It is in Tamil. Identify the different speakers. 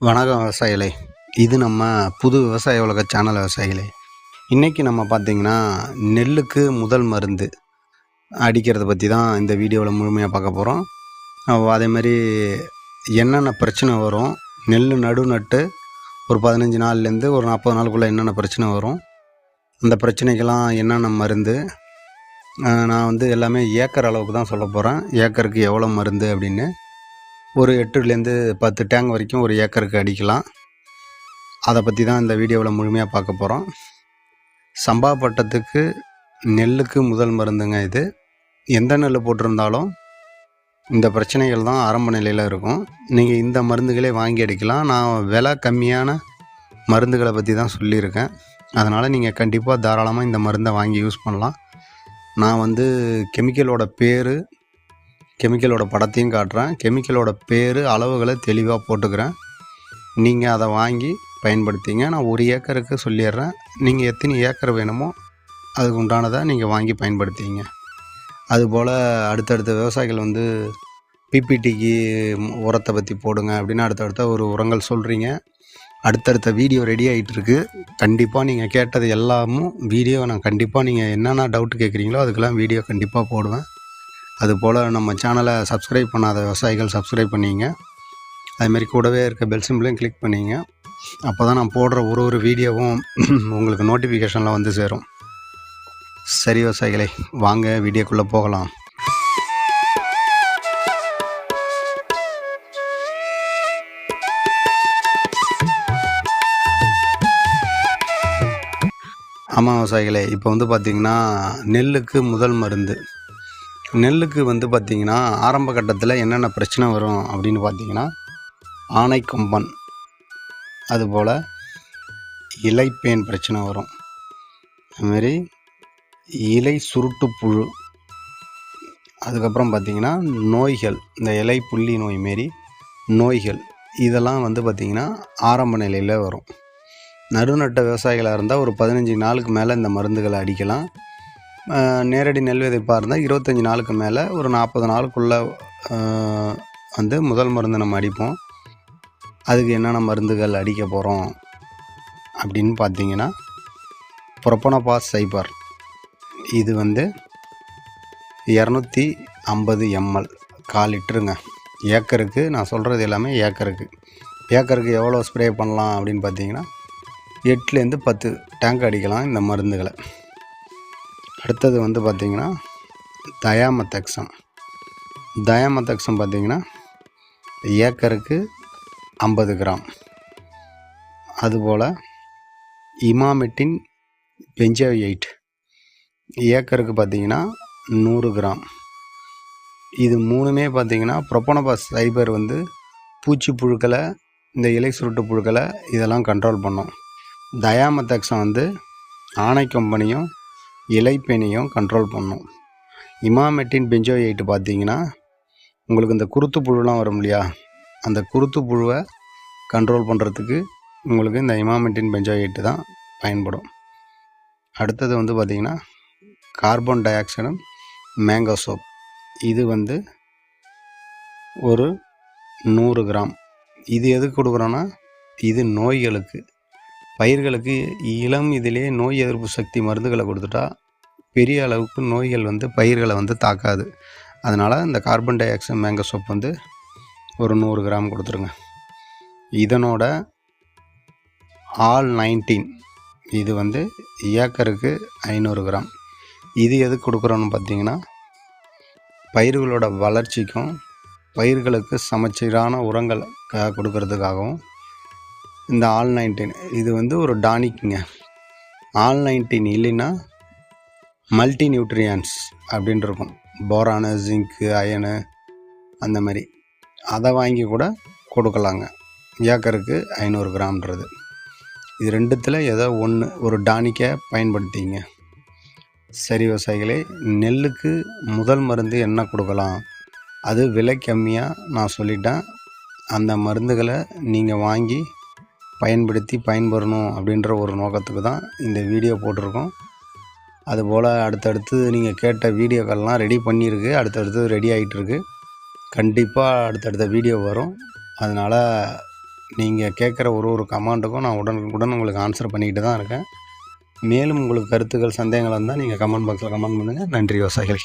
Speaker 1: வணக்கம் விவசாயிகளே. இது நம்ம புது விவசாய உலக சேனல் விவசாயிகளே. இன்றைக்கி நம்ம பார்த்திங்கன்னா நெல்லுக்கு முதல் மருந்து அடிக்கிறத பற்றி தான் இந்த வீடியோவில் முழுமையாக பார்க்க போகிறோம் அதேமாதிரி என்னென்ன பிரச்சனை வரும் நெல் நடு நட்டு ஒரு பதினஞ்சு நாள்லேருந்து ஒரு நாற்பது நாளுக்குள்ளே என்னென்ன பிரச்சனை வரும் அந்த பிரச்சனைக்கெல்லாம் என்னென்ன மருந்து நான் வந்து எல்லாமே ஏக்கர் அளவுக்கு தான் சொல்ல போகிறேன் ஏக்கருக்கு எவ்வளோ மருந்து அப்படின்னு. ஒரு எட்டுலேருந்து பத்து டேங்க் வரைக்கும் ஒரு ஏக்கருக்கு அடிக்கலாம். அதை பற்றி தான் இந்த வீடியோவில் முழுமையாக பார்க்க போகிறோம் சம்பா பட்டத்துக்கு நெல்லுக்கு முதல் மருந்துங்க இது. எந்த நெல் போட்டிருந்தாலும் இந்த பிரச்சனைகள் தான் ஆரம்ப நிலையில் இருக்கும். நீங்கள் இந்த மருந்துகளே வாங்கி அடிக்கலாம். நான் விலை கம்மியான மருந்துகளை பற்றி தான் சொல்லியிருக்கேன். அதனால் நீங்கள் கண்டிப்பாக தாராளமாக இந்த மருந்தை வாங்கி யூஸ் பண்ணலாம். நான் வந்து கெமிக்கலோட பேர் கெமிக்கலோட படத்தையும் காட்டுறேன். கெமிக்கலோட பேர் அளவுகளை தெளிவாக போட்டுக்கிறேன். நீங்கள் அதை வாங்கி பயன்படுத்திங்க. நான் ஒரு ஏக்கருக்கு சொல்லிடுறேன். நீங்கள் எத்தனை ஏக்கர் வேணுமோ அதுக்கு உண்டானதை நீங்கள் வாங்கி பயன்படுத்திங்க. அதுபோல் அடுத்தடுத்த விவசாயிகள் வந்து பிபிடிக்கு உரத்தை பற்றி போடுங்க அப்படின்னு அடுத்தடுத்த ஒரு உரங்கள் சொல்கிறீங்க அடுத்தடுத்த வீடியோ ரெடி ஆகிட்டுருக்கு கண்டிப்பாக நீங்கள் கேட்டது எல்லாமும் வீடியோ நான் கண்டிப்பாக நீங்கள் என்னென்ன டவுட் கேட்குறீங்களோ அதுக்கெல்லாம் வீடியோ கண்டிப்பாக போடுவேன். அதுபோல் நம்ம சேனலை சப்ஸ்கிரைப் பண்ணாத விவசாயிகள் சப்ஸ்கிரைப் பண்ணிங்க. அதுமாரி கூடவே இருக்க பெல் சிம்பிளையும் கிளிக் பண்ணிங்க. அப்போ தான் நான் போடுற ஒரு ஒரு வீடியோவும் உங்களுக்கு நோட்டிஃபிகேஷனில் வந்து சேரும். சரி விவசாயிகளே வாங்க வீடியோக்குள்ளே போகலாம். ஆமாம் விவசாயிகளே இப்போ வந்து பார்த்திங்கன்னா நெல்லுக்கு முதல் மருந்து. நெல்லுக்கு வந்து பார்த்திங்கன்னா ஆரம்ப கட்டத்தில் என்னென்ன பிரச்சனை வரும் அப்படின்னு பார்த்திங்கன்னா ஆனை கொம்பன். அதுபோல் இலைப்பேன் பிரச்சனை வரும். அதுமாரி இலை சுருட்டு புழு. அதுக்கப்புறம் பார்த்திங்கன்னா நோய்கள். இந்த இலை புள்ளி நோய் மாரி நோய்கள். இதெல்லாம் வந்து பார்த்திங்கன்னா ஆரம்ப நிலையில் வரும். நடுநட்ட விவசாயிகளாக இருந்தால் ஒரு பதினஞ்சு நாளுக்கு மேலே இந்த மருந்துகளை அடிக்கலாம். நேரடி நெல் விதைப்பாக இருந்தால் இருபத்தஞ்சி நாளுக்கு மேலே ஒரு நாற்பது நாளுக்குள்ளே வந்து முதல் மருந்து நம்ம அடிப்போம். அதுக்கு என்னென்ன மருந்துகள் அடிக்க போகிறோம் அப்படின்னு பார்த்தீங்கன்னா புரப்பனபாஸ் சைபர். இது வந்து இரநூத்தி ஐம்பது எம்எல். கால் லிட்டருங்க. ஏக்கருக்கு நான் சொல்கிறது எல்லாமே ஏக்கருக்கு. ஏக்கருக்கு எவ்வளோ ஸ்ப்ரே பண்ணலாம் அப்படின்னு பார்த்தீங்கன்னா எட்டுலேருந்து பத்து டேங்க் அடிக்கலாம் இந்த மருந்துகளை. அடுத்தது வந்து பார்த்திங்கன்னா தயாமத்தக்சம். தயாமத்தக்சம் பார்த்திங்கன்னா ஏக்கருக்கு ஐம்பது கிராம். அதுபோல் இமாமெட்டின் பெஞ்சோயைட் ஏக்கருக்கு பார்த்திங்கன்னா நூறு கிராம். இது மூணுமே பார்த்திங்கன்னா ப்ரொப்பனபாஸ் சைபர் வந்து பூச்சி புழுக்களை இந்த இலை சுருட்டு புழுக்களை இதெல்லாம் கண்ட்ரோல் பண்ணும். தயாமத்தக்சம் வந்து ஆணை கம்பெனியும் இலைப்பேனையும் கண்ட்ரோல் பண்ணும். இமாமெட்டின் பெஞ்சோயைட்டு பார்த்தீங்கன்னா உங்களுக்கு இந்த குருத்து புழுலாம் வரும் இல்லையா? அந்த குருத்து புழுவை கண்ட்ரோல் பண்ணுறதுக்கு உங்களுக்கு இந்த இமாமெட்டின் பெஞ்சோயைட்டு தான் பயன்படும். அடுத்தது வந்து பார்த்திங்கன்னா கார்பன் டை ஆக்சைடும் மேங்கோ சோப் இது வந்து ஒரு நூறு கிராம். இது எதுக்கு கொடுக்குறோன்னா இது நோய்களுக்கு பயிர்களுக்கு இளம் இதிலே நோய் எதிர்ப்பு சக்தி மருந்துகளை கொடுத்துட்டா பெரிய அளவுக்கு நோய்கள் வந்து பயிர்களை வந்து தாக்காது. அதனால் இந்த carbon dioxide mango soap வந்து ஒரு நூறு கிராம் கொடுத்துருங்க. இதனோட ஆல் நைன்டீன் இது வந்து ஏக்கருக்கு ஐநூறு கிராம். இது எதுக்கு கொடுக்குறோன்னு பார்த்தீங்கன்னா பயிர்களோட வளர்ச்சிக்கும் பயிர்களுக்கு சமச்சீரான உரங்கள் க- கொடுக்கறதுக்காகவும் இந்த ஆல் நைன்டீன் இது வந்து ஒரு டானிக்குங்க ஆல் நைன்டீன் இல்லைன்னா மல்டி நியூட்ரியன்ஸ் அப்படின்னு இருக்கும். போரானு ஜிங்க்கு அயனு அந்த மாதிரி. அதை வாங்கி கூட கொடுக்கலாங்க. ஏக்கருக்கு ஐநூறு கிராம்ன்றது. இது ரெண்டுத்தில் ஏதோ ஒன்று ஒரு டானிக்கை பயன்படுத்திங்க. சரி விவசாயிகளே நெல்லுக்கு முதல் மருந்து என்ன கொடுக்கலாம்? அது விலை கம்மியாக நான் சொல்லிட்டேன். அந்த மருந்துகளை நீங்கள் வாங்கி பயன்படுத்தி பயன்பெறணும் அப்படின்ற ஒரு நோக்கத்துக்கு தான் இந்த வீடியோ போட்டிருக்கோம். அதுபோல் அடுத்தடுத்து நீங்கள் கேட்ட வீடியோக்கள்லாம் ரெடி பண்ணியிருக்கு. அடுத்தடுத்து ரெடி ஆகிட்டுருக்கு கண்டிப்பாக அடுத்தடுத்த வீடியோ வரும். அதனால் நீங்கள் கேட்குற ஒரு ஒரு கமாண்டுக்கும் நான் உடனுக்குடன் உங்களுக்கு ஆன்சர் பண்ணிக்கிட்டு தான் இருக்கேன். மேலும் உங்களுக்கு கருத்துக்கள் சந்தேகங்கள் இருந்தால் நீங்கள் கமெண்ட் பாக்ஸில் கமெண்ட் பண்ணுங்கள் நன்றி விவசாயிகள்.